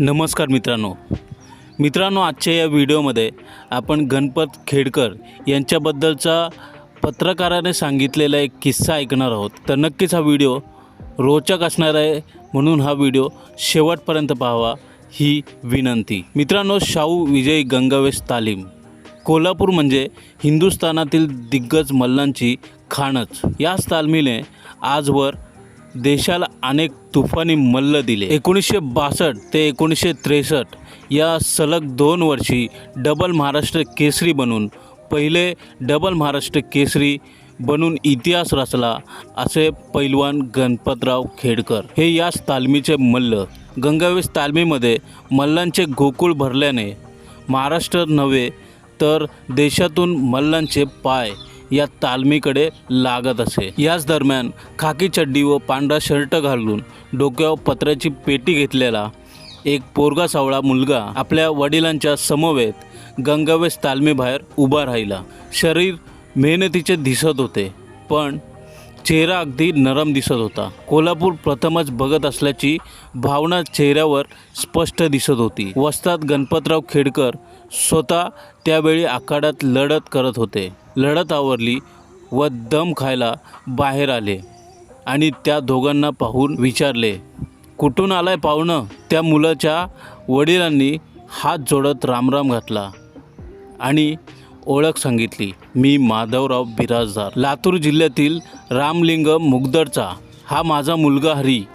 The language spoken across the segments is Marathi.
नमस्कार मित्रांनो. मित्रांनो आजच्या या व्हिडिओमध्ये आपण गणपत खेडकर यांच्याबद्दलचा पत्रकाराने सांगितलेला एक किस्सा ऐकणार आहोत. तर नक्कीच हा व्हिडिओ रोचक असणार आहे म्हणून हा व्हिडिओ शेवटपर्यंत पाहावा ही विनंती. मित्रांनो शाहू विजय गंगावेश तालीम कोल्हापूर म्हणजे हिंदुस्थानातील दिग्गज मल्लांची खाणच. याच तालमीने आजवर देशाला अनेक तुफानी मल्ल दिले. एकोणीसशे बासष्ट ते एकोणीसशे त्रेसष्ट या सलग दोन वर्षी डबल महाराष्ट्र केसरी बनून पहिले डबल महाराष्ट्र केसरी बनून इतिहास रचला असे पैलवान गणपतराव खेडकर. हे याच तालमीचे मल्ल. गंगावेस तालमीमध्ये मल्लांचे गोकुळ भरल्याने महाराष्ट्र नव्हे तर देशातून मल्लांचे पाय या तालमीकडे लागत असे. याच दरम्यान खाकी चड्डी व पांढरा शर्ट घालून डोक्यावर पत्र्याची पेटी घेतलेला एक पोरगा सावळा मुलगा आपल्या वडिलांच्या समवेत गंगावेस तालमीबाहेर उभा राहिला. शरीर मेहनतीचे दिसत होते पण चेहरा अगदी नरम दिसत होता. कोल्हापूर प्रथमच बघत असल्याची भावना चेहऱ्यावर स्पष्ट दिसत होती. वस्तात गणपतराव खेडकर स्वतः त्यावेळी आखाड्यात लढत करत होते. लढत आवरली व दम खायला बाहेर आले आणि त्या दोघांना पाहून विचारले कुठून आलाय पाहुणं? त्या मुलाच्या वडिलांनी हात जोडत रामराम घातला आणि ओळख सांगितली मी माधवराव बिराजदार लातूर जिल्ह्यातील रामलिंग मुगदरचा हा माझा मुलगा हरी.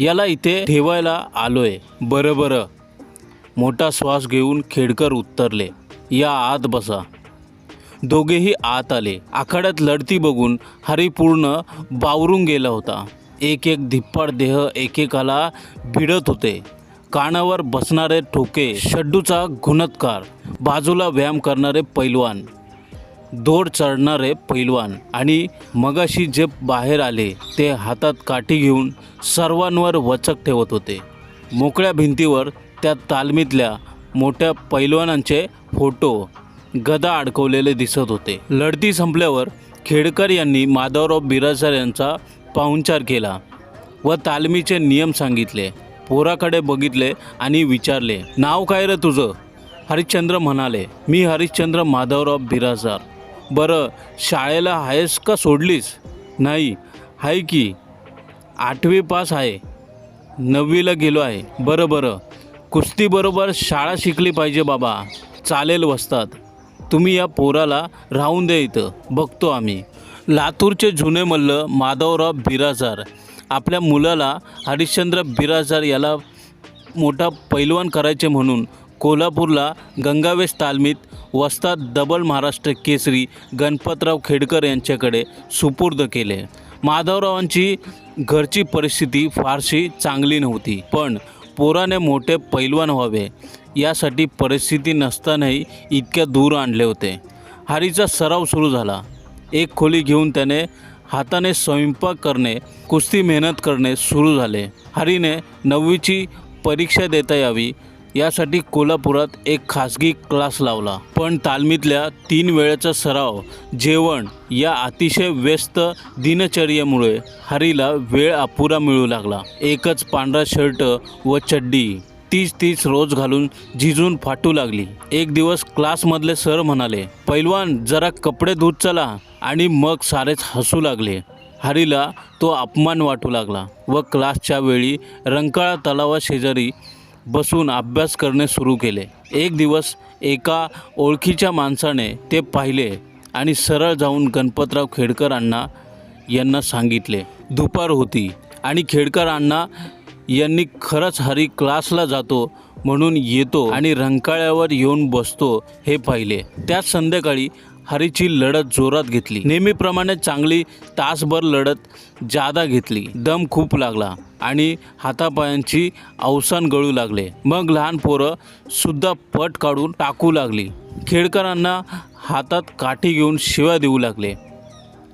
याला इथे ठेवायला आलोय. बरं बरं. मोठा श्वास घेऊन खेडकर उत्तरले या आत बसा. दोघेही आत आले. आखाड्यात लढती बघून हरी पूर्ण बावरून गेला होता. एक एक धिप्पाड देह एकेकाला भिडत होते. कानावर बसणारे ठोके शड्डूचा गुणत्कार बाजूला व्यायाम करणारे पैलवान दोड चढणारे पैलवान आणि मगाशी जे बाहेर आले ते हातात काठी घेऊन सर्वांवर वचक ठेवत होते. मोकळ्या भिंतीवर त्या तालमीतल्या मोठ्या पैलवानांचे फोटो गदा अडकवलेले दिसत होते. लढती संपल्यावर खेडकर यांनी माधवराव बिराजदार यांचा पाहुणचार केला व तालमीचे नियम सांगितले पोराकडे बघितले आणि विचारले नाव काय रे तुझं? हरिश्चंद्र म्हणाले मी हरिश्चंद्र माधवराव बिराजदार. बरं शाळेला आहेस का सोडलीस? नाही आहे की आठवी पास आहे नववीला गेलो आहे. बरं बरं कुस्तीबरोबर शाळा शिकली पाहिजे बाबा. चालेल वस्तात तुम्ही या पोराला राहून दे इथं. बघतो आम्ही. लातूरचे जुने मल्ल माधवराव बिराजार आपल्या मुलाला हरिश्चंद्र बिराजार याला मोठा पैलवान करायचे म्हणून कोल्हापूरला गंगावेश तालमीत वस्तात डबल महाराष्ट्र केसरी गणपतराव खेडकर यांच्याकडे सुपूर्द केले. माधवरावांची घरची परिस्थिती फारशी चांगली नव्हती. पण पोराने मोठे पैलवान व्हावे. यासाठी परिस्थिती नसतानाही इतक्या दूर आणले होते. हरीचा सराव सुरू झाला. एक खोली घेऊन त्याने हाताने स्वयंपाक करणे कुस्ती मेहनत करणे सुरू झाले. हरीने नववीची परीक्षा देता यावी यासाठी कोल्हापुरात एक खासगी क्लास लावला. पण तालमीतल्या तीन वेळेचा सराव जेवण या अतिशय व्यस्त दिनचर्येमुळे हरीला वेळ अपुरा मिळू लागला. एकच पांढरा शर्ट व चड्डी तीच तीच रोज घालून झिजून फाटू लागली. एक दिवस क्लासमधले सर म्हणाले पैलवान जरा कपडे धुत चला आणि मग सारेच हसू लागले. हरीला तो अपमान वाटू लागला व क्लासच्या वेळी रंकाळा तलावा शेजारी बसून अभ्यास करणे सुरू केले. एक दिवस एका ओळखीच्या माणसाने ते पाहिले आणि सरळ जाऊन गणपतराव खेडकर अण्णा यांना सांगितले दुपार होती आणि खेडकर अण्णा यांनी खरंच हरी क्लासला जातो म्हणून येतो आणि रंकाळ्यावर येऊन बसतो हे पाहिले. त्याच संध्याकाळी हरीची लढत जोरात घेतली. नेहमीप्रमाणे चांगली तासभर लढत जादा घेतली. दम खूप लागला आणि हातापायांची अवसान गळू लागले. मग लहान पोरं सुद्धा पट काढून टाकू लागली. खेडकरांना हातात काठी घेऊन शिव्या देऊ लागले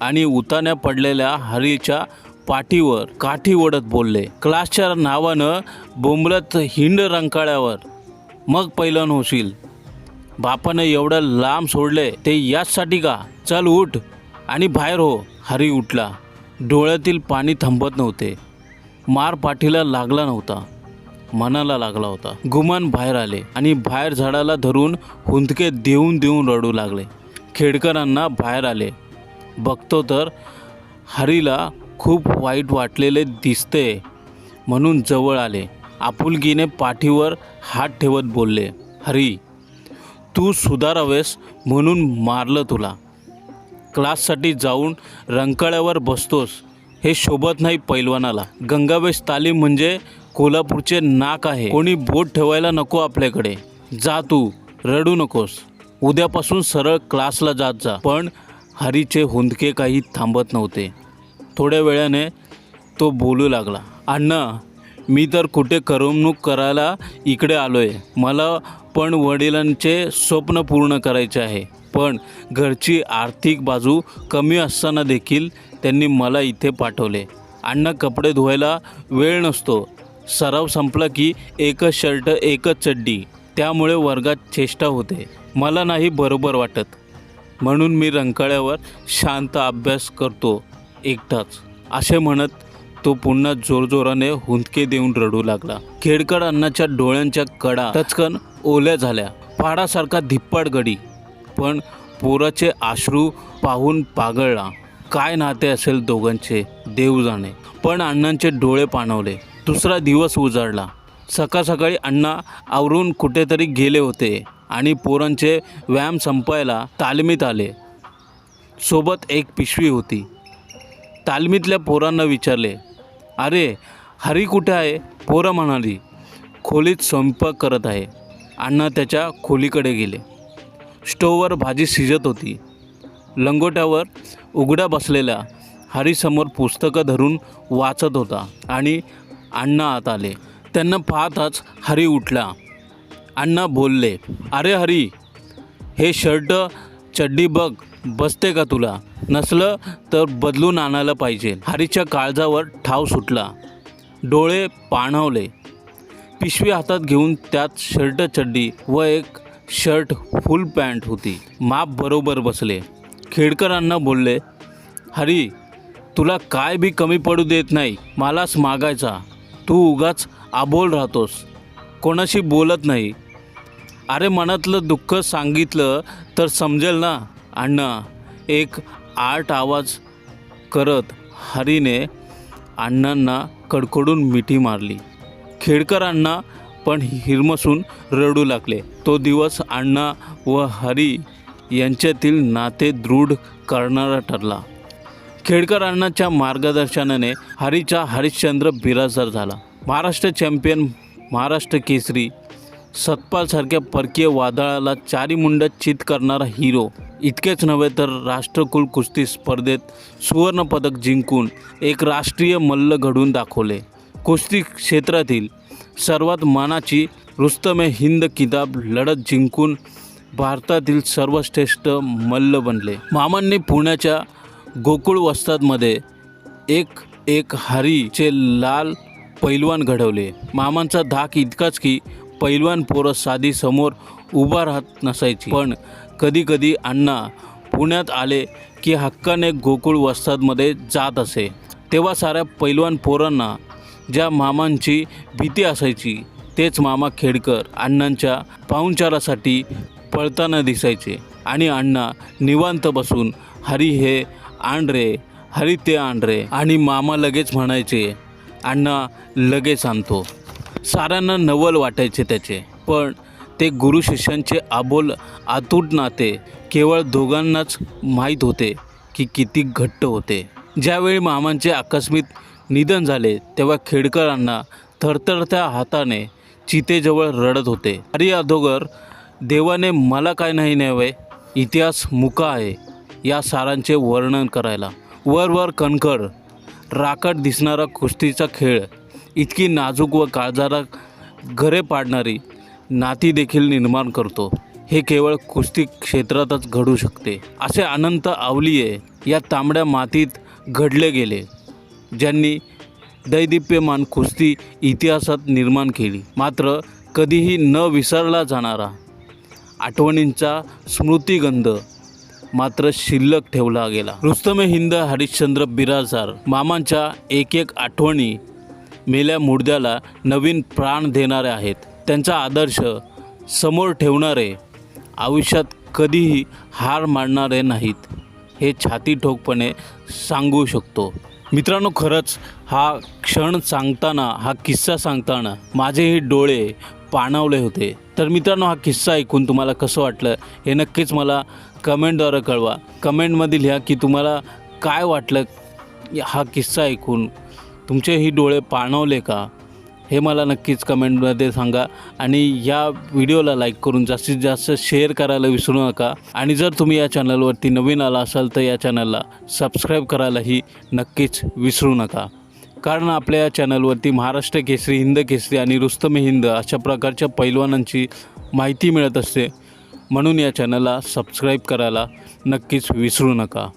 आणि उतान्या पडलेल्या हरीच्या पाठीवर काठी ओढत बोलले. क्लासच्या नावानं बोंबलत हिंड रंकाळ्यावर. मग पैलन होशील. बापानं एवढं लांब सोडले ते याचसाठी का? चल उठ. आणि बाहेर हो. हरी उठला. डोळ्यातील पाणी थांबत नव्हते. मार पाठीला लागला नव्हता. मनाला लागला होता. गुमान बाहेर आले आणि बाहेर झाडाला धरून हुंदके देऊन देऊन रडू लागले. खेडकरांना बाहेर आले. बघतो तर हरीला खूप वाईट वाटलेले दिसते म्हणून जवळ आले. आपुलकीने पाठीवर हात ठेवत बोलले हरी तू सुधारावेस म्हणून मारलं तुला. क्लाससाठी जाऊन रंकाळ्यावर बसतोस हे शोभत नाही पैलवानाला. गंगावेश तालीम म्हणजे कोल्हापूरचे नाक आहे. कोणी बोट ठेवायला नको आपल्याकडे. जा तू रडू नकोस. उद्यापासून सरळ क्लासला जात जा. पण हरीचे हुंदके काही थांबत नव्हते. थोड्या वेळाने तो बोलू लागला अण्णा मी तर कुठे करमणूक करायला इकडे आलो आहे मला पण वडिलांचे स्वप्न पूर्ण करायचे आहे. पण घरची आर्थिक बाजू कमी असताना देखील त्यांनी मला इथे पाठवले. अण्णा कपडे धुवायला वेळ नसतो. सराव संपला की एकच शर्ट एकच चड्डी. त्यामुळे वर्गात चेष्टा होते. मला नाही बरोबर वाटत. म्हणून मी रंकाळ्यावर शांत अभ्यास करतो एकटाच. असे म्हणत तो पुन्हा जोरजोराने हुंदके देऊन रडू लागला. खेडकर अण्णाच्या डोळ्यांच्या कडा टचकन ओल्या झाल्या. पाडासारखा धिप्पाड गडी. पण पोराचे आश्रू पाहून पागळला. काय नाते असेल दोघांचे? देव जाणे. पण अण्णांचे डोळे पाणवले. दुसरा दिवस उजाडला. सकाळ सकाळी अण्णा आवरून कुठेतरी गेले होते आणि पोरांचे व्यायाम संपायला तालमीत आले. सोबत एक पिशवी होती. तालमीतल्या पोरांना विचारले अरे हरी कुठे आहे? पोरं म्हणाली. खोलीत स्वयंपाक करत आहे. अण्णा त्याच्या खोलीकडे गेले. स्टोववर भाजी शिजत होती. लंगोट्यावर उघड्या बसलेल्या हरीसमोर पुस्तकं धरून वाचत होता आणि अण्णा आत आले. त्यांना पाहताच हरी उठला. अण्णा बोलले अरे हरी हे शर्ट चड्डी बघ. बसते का तुला? नसलं तर बदलून आणायला पाहिजे. हरीच्या काळजावर ठाव सुटला. डोळे पाणवले. पिशवी हातात घेऊन त्यात शर्ट चड्डी व एक शर्ट फुल पॅन्ट होती. माप बरोबर बसले. खेडकरांना बोलले हरी तुला काय बी कमी पडू देत नाही. मलाच मागायचा. तू उगाच आबोल राहतोस. कोणाशी बोलत नाही. अरे मनातलं दुःख सांगितलं तर समजेल ना? अण्णा एक आठ आवाज करत हरीने अण्णांना कडकडून मिठी मारली. खेडकर अण्णा पण हिरमसून रडू लागले. तो दिवस अण्णा व हरी यांच्यातील नाते दृढ करणारा ठरला. खेडकर अण्णाच्या मार्गदर्शनाने हरीचा हरिश्चंद्र बिराजदार झाला. महाराष्ट्र चॅम्पियन महाराष्ट्र केसरी सतपालसारख्या परकीय वादळाला चारीमुंड चित करणारा हिरो. इतकेच नव्हे तर राष्ट्रकुल कुस्ती स्पर्धेत सुवर्णपदक जिंकून एक राष्ट्रीय मल्ल घडून दाखवले. कुस्ती क्षेत्रातील सर्वात मानाची रुस्तमे हिंद किताब लढत जिंकून भारतातील सर्वश्रेष्ठ मल्ल बनले. मामांनी पुण्याच्या गोकुळ वस्तादमध्ये एक एक हरीचे लाल पैलवान घडवले. मामांचा धाक इतकाच की पैलवान पोरं साधी समोर उभा राहत नसायची. पण कधीकधी अण्णा पुण्यात आले की हक्काने गोकुळ वस्तादमध्ये जात असे. तेव्हा साऱ्या पैलवान पोरांना ज्या मामांची भीती असायची तेच मामा खेडकर अण्णांच्या पाहुणचारासाठी पळताना दिसायचे. आणि अण्णा निवांत बसून हरी हे आण रे हरी ते आण रे आणि मामा लगेच म्हणायचे अण्णा लगेच आणतो. साऱ्यांना नवल वाटायचे त्याचे. पण ते गुरु शिष्यांचे आबोल आतूट नाते केवळ दोघांनाच माहीत होते की किती घट्ट होते. ज्यावेळी मामांचे आकस्मिक निधन झाले तेव्हा खेडकरांना थरथरत्या हाताने चितेजवळ रडत होते. अरे अधोगर देवाने मला काय नाही न्यावे? इतिहास मुका आहे या सारांचे वर्णन करायला. वर वर कणखर राकट दिसणारा कुस्तीचा खेळ इतकी नाजूक व काळजाला घरे पाडणारी नाती देखील निर्माण करतो. हे केवळ कुस्ती क्षेत्रातच घडू शकते. असे अनंत आवलिये या तांबड्या मातीत घडले गेले ज्यांनी दैदिप्यमान कुस्ती इतिहासात निर्माण केली. मात्र कधीही न विसरला जाणारा आठवणींचा स्मृतिगंध मात्र शिल्लक ठेवला गेला. रुस्तमे हिंद हरिश्चंद्र बिराजार मामांच्या एक एक आठवणी मेल्या मुर्द्याला नवीन प्राण देणारे आहेत. त्यांचा आदर्श समोर ठेवणारे आयुष्यात कधीही हार मानणारे नाहीत हे छाती ठोकपणे सांगू शकतो. मित्रांनो खरंच हा क्षण सांगताना हा किस्सा सांगताना माझेही डोळे पाणावले होते. तर मित्रांनो हा किस्सा ऐकून तुम्हाला कसं वाटलं हे नक्कीच मला कमेंटद्वारे कळवा. कमेंटमध्ये लिहा की तुम्हाला काय वाटलं हा किस्सा ऐकून तुमचेही डोळे पाणवले का? हे मला नक्कीच कमेंटमध्ये सांगा. आणि या व्हिडिओला लाईक करून जास्तीत जास्त शेअर करायला विसरू नका. आणि जर तुम्ही या चॅनलवरती नवीन आला असाल तर या चॅनलला सबस्क्राईब करायलाही नक्कीच विसरू नका. कारण आपल्या या चॅनलवरती महाराष्ट्र केसरी हिंद केसरी आणि रुस्तमे हिंद अशा प्रकारच्या पैलवानांची माहिती मिळत असते. म्हणून या चॅनलला सबस्क्राईब करायला नक्कीच विसरू नका.